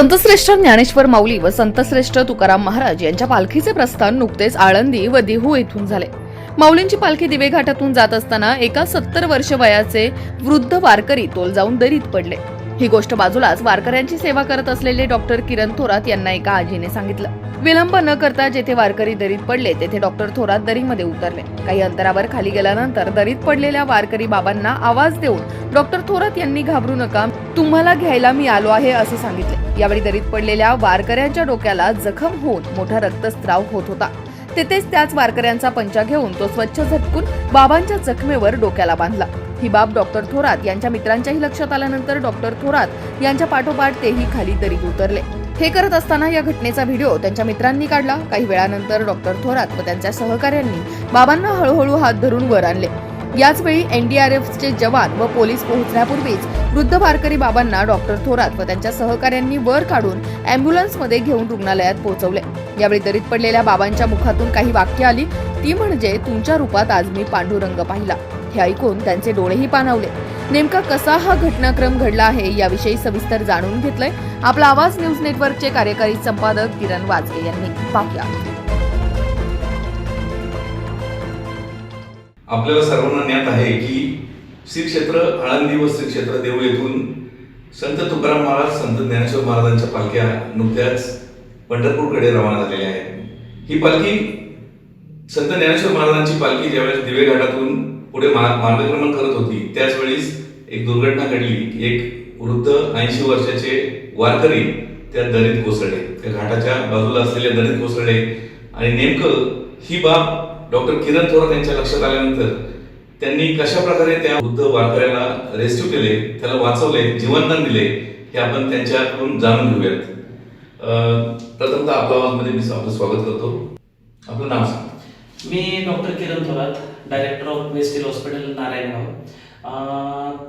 संतश्रेष्ठ ज्ञानेश्वर माऊली व संतश्रेष्ठ तुकाराम महाराज यांच्या पालखीचे प्रस्थान नुकतेच आळंदी व देहू येथून झाले. माऊलींची पालखी दिवे घाटातून जात असताना एका सत्तर वर्ष वयाचे वृद्ध वारकरी तोल जाऊन दरीत पडले. ही गोष्ट बाजूलाच वारकऱ्यांची सेवा करत असलेले डॉक्टर किरण थोरात यांना एका आजीने सांगितलं. विलंब न करता जेथे वारकरी दरीत पडले तेथे डॉक्टर थोरात दरीमध्ये उतरले. काही अंतरावर खाली गेल्यानंतर दरीत पडलेल्या वारकरी बाबांना आवाज देऊन डॉक्टर थोरात यांनी घाबरू नका तुम्हाला घ्यायला मी आलो आहे असे सांगितले. यावेळी दरीत पडलेल्या वारकऱ्यांच्या डोक्याला जखम होऊन मोठा रक्तस्त्राव होत होता. तेथेच त्याच वारकऱ्यांचा पंचा घेऊन तो स्वच्छ झटकून बाबांच्या जखमेवर डोक्याला बांधला. ही बाब डॉक्टर थोरात यांच्या मित्रांच्याही लक्षात आल्यानंतर डॉक्टर थोरात यांच्या पाठोपाठ तेही खाली दरीत उतरले. हे करत असताना या घटनेचा व्हिडिओ त्यांच्या मित्रांनी काढला. काही वेळानंतर डॉक्टर थोरात व त्यांच्या सहकाऱ्यांनी बाबांना हळूहळू हात धरून वर आणले. याचवेळी एनडीआरएफचे जवान व पोलीस पोहोचण्यापूर्वीच वृद्ध वारकरी बाबांना डॉक्टर थोरात व त्यांच्या सहकाऱ्यांनी वर काढून अँब्युलन्समध्ये घेऊन रुग्णालयात पोहोचवले. यावेळी दरीत पडलेल्या बाबांच्या मुखातून काही वाक्य आली. ती म्हणजे तुमच्या रूपात आज मी पांडुरंग पाहिला. हे ऐकून त्यांचे डोळेही पाणावले. नेमका कसा हा घटनाक्रम घडला आहे याविषयी सविस्तर जाणून घेतलंय आपला आवाज न्यूज नेटवर्कचे कार्यकारी संपादक किरण वाजगे यांनी. पाहूया. आपल्याला सर्वांना ज्ञात आहे की श्री क्षेत्र आळंदी व श्री क्षेत्र देऊ येथून संत तुकाराम महाराज संत ज्ञानेश्वर महाराजांच्या पालख्या नुकत्याच पंढरपूरकडे रवाना झालेल्या आहेत. ही पालखी संत ज्ञानेश्वर महाराजांची पालखी ज्यावेळेस दिवेघाटातून पुढे मा- मार्गक्रमण करत होती. त्याच वेळीस एक दुर्घटना घडली. एक वृद्ध ऐंशी वर्षाचे वारकरी त्या दरीत कोसळले. त्या घाटाच्या बाजूला असलेल्या दरीत कोसळले. आणि नेमकं ही बाब डॉक्टर किरण थोरात यांच्या लक्षात आल्यानंतर त्यांनी कशा प्रकारे त्या वृद्ध वारकऱ्याला रेस्क्यू केले त्याला वाचवले जीवनदान दिले हे आपण त्यांच्याकडून जाणून घेऊयात. प्रथमतः आपल्या आवाजमध्ये मी आपलं स्वागत करतो. आपलं नाव सांग. मी doctor Kiran Thorat director of वेस्टिल hospital Narayangaon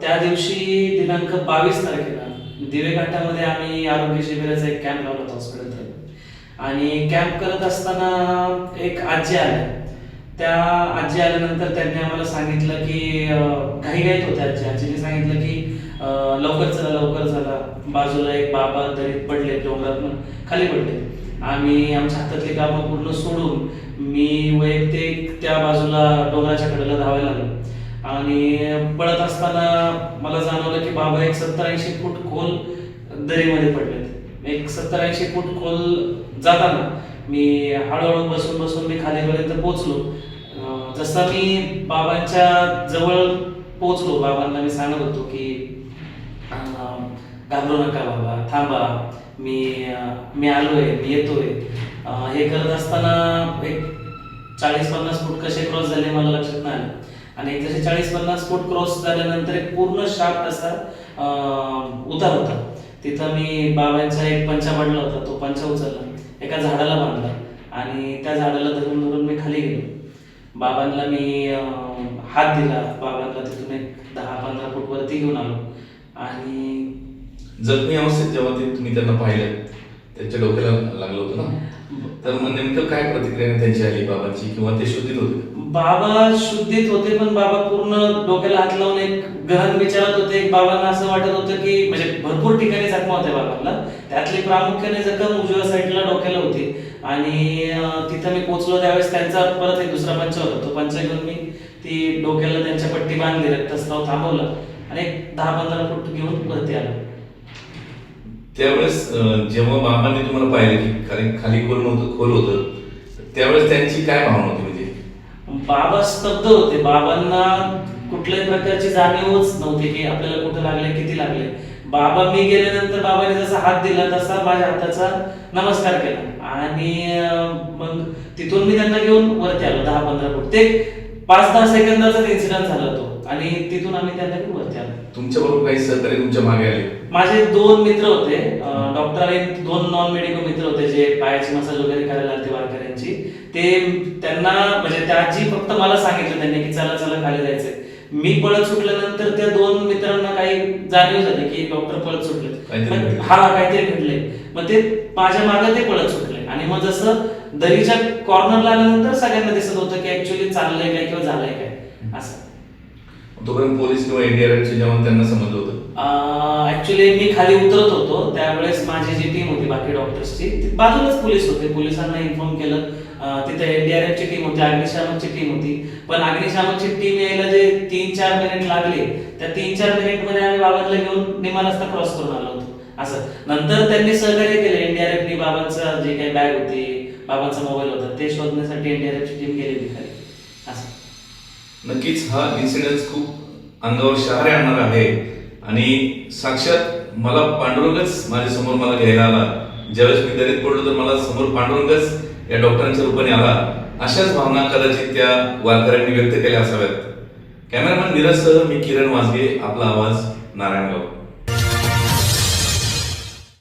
त्या दिवशी दिनांक बावीस तारखेला दिवे घाटामध्ये आम्ही आरोग्य शिबिराचा एक कॅम्प लावला होता हॉस्पिटलचा आणि कॅम्प करत असताना एक आजी आल्या त्या आजी आल्यानंतर त्यांनी आम्हाला सांगितलं की घाई घाईत होत्या आजी. आजीने सांगितलं की लवकर चला लवकर चला. बाजूला एक बाबा दरीत पडले डोंगरात खाली पडले. आम्ही आमच्या हातातली कामं पूर्ण सोडून मी वैयक्तिक त्या बाजूला डोंगराच्या कडेला धावायला लागलो आणि पळत असताना मला जाणवलं की बाबा एक सत्तर ऐंशी फूट खोल दरीमध्ये पडलेत. एक सत्तर ऐंशी फूट खोल जाताना मी हळूहळू बसून बसून मी खालीपर्यंत पोहोचलो. जसा मी बाबांच्या जवळ पोहोचलो बाबांना मी सांगत होतो की घाबरू नका बाबा थांबा. मी मी मी आलोय मी येतोय. आहे हे करत असताना एक चाळीस पन्नास फूट कसे क्रॉस झाले मला लक्षात नाही आलं. आणि एक जसे चाळीस पन्नास फूट क्रॉस झाल्यानंतर एक पूर्ण शार्ट असा उतार होता. तिथं मी बाबांचा एक पंचा पडला होता तो पंचा उचलला. एका झाडाला बांधला. आणि त्या झाडाला धरून धरून मी खाली गेलो. बाबांना मी हात दिला. बाबांना तिथून एक दहा पंधरा फूट वरती घेऊन आलो. आणि जखमी अवस्थेत जेव्हा ते तुम्ही त्यांना पाहिलं त्यांच्या डोक्याला लागलं होतं ना तर मग नेमकं काय प्रतिक्रिया त्यांची आली बाबांची किंवा ते शुद्धीत होते? बाबा शुद्धीत होते पण बाबा पूर्ण डोक्याला हात लावून एक गहन विचारत होते. बाबांना असं वाटत होतं की म्हणजे भरपूर ठिकाणी जखमा होत्या बाबांना. त्यातली प्रामुख्याने जखम उजव्या साईडला डोक्याला होती. आणि तिथं मी पोहोचलो त्यावेळेस त्यांचा परत एक दुसरा पंच होता. तो पंच घेऊन मी ती डोक्याला त्यांच्या पट्टी बांधली रक्तस्राव थांबवलं. आणि एक दहा पंधरा फूट घेऊन वरती आलो. त्यावेळेस जेव्हा बाबांनी तुम्हाला पाहिलं की खाली खाली खोल नव्हतं खोल होतं त्यावेळेस त्यांची काय भावना होती म्हणजे? बाबा स्तब्ध होते. बाबांना कुठल्याही प्रकारची जाणीवच नव्हती की आपल्याला कुठं लागले किती लागले. बाबा मी गेल्यानंतर बाबाने जसा हात दिला तसा माझ्या हाताचा नमस्कार केला. आणि मग तिथून मी त्यांना घेऊन वरती आलो दहा पंधरा फूट. ते पाच दहा सेकंदाचाच इन्सिडंट झाला तो. आणि तिथून आम्ही त्यांना घेऊन वरती आलो. तुमच्या बरोबर काही सहकारी तुमच्या मागे आले. माझे दोन मित्र होते. डॉक्टर आणि दोन नॉन मेडिकल मित्र होते जे पायाची मसाज वगैरे करायला आलते वारकऱ्यांची. ते त्यांना म्हणजे त्या आजी फक्त मला सांगितलं त्यांनी की चला चला खाली जायचंय. मी पळत सुटल्यानंतर त्या दोन मित्रांना काही जाणीव झाली की डॉक्टर पळत सुटले. हा काहीतरी घडले मग ते माझ्या मागे ते पळत सुटले. आणि मग जसं दरीच्या कॉर्नरला आल्यानंतर सगळ्यांना दिसत होतं की ऍक्च्युली चाललंय काय किंवा झालंय काय. असं. तोपर्यंत पोलीस किंवा एनडीआरएफचे जवान त्यांना समजलं होतं. ऍक्च्युली मी खाली उतरत होतो. त्यावेळेस माझी जी टीम होती बाकी डॉक्टर्सची बाजूलाच पोलीस होते. पोलिसांना इन्फॉर्म केलं. तिथे एनडीआरएफची टीम होती अग्निशामकची टीम होती. पण अग्निशामकची टीम यायला जे तीन चार मिनिट लागले त्या तीन चार मिनिटमध्ये आम्ही बाबांना घेऊन निमा रस्ता क्रॉस करून आलो होतो. असं. नंतर त्यांनी सहकार्य केलं. एनडीआरएफनी बाबांचं जे काही बॅग होती बाबांचा मोबाईल होता ते शोधण्यासाठी एनडीआरएफची टीम गेलेली खाली. नक्कीच हा इन्सिडन्स खूप अंगावर शहारे आणणार आहे. आणि साक्षात मला पांडुरंगच माझ्यासमोर मला घ्यायला आला. ज्यावेळेस मी दरीत पडलो तर मला समोर पांडुरंगच या डॉक्टरांच्या रूपाने आला. अशाच भावना कदाचित त्या वारकऱ्यांनी व्यक्त केल्या असाव्यात. कॅमेरामॅन नीरजसह मी किरण वाजगे आपला आवाज नारायणगाव.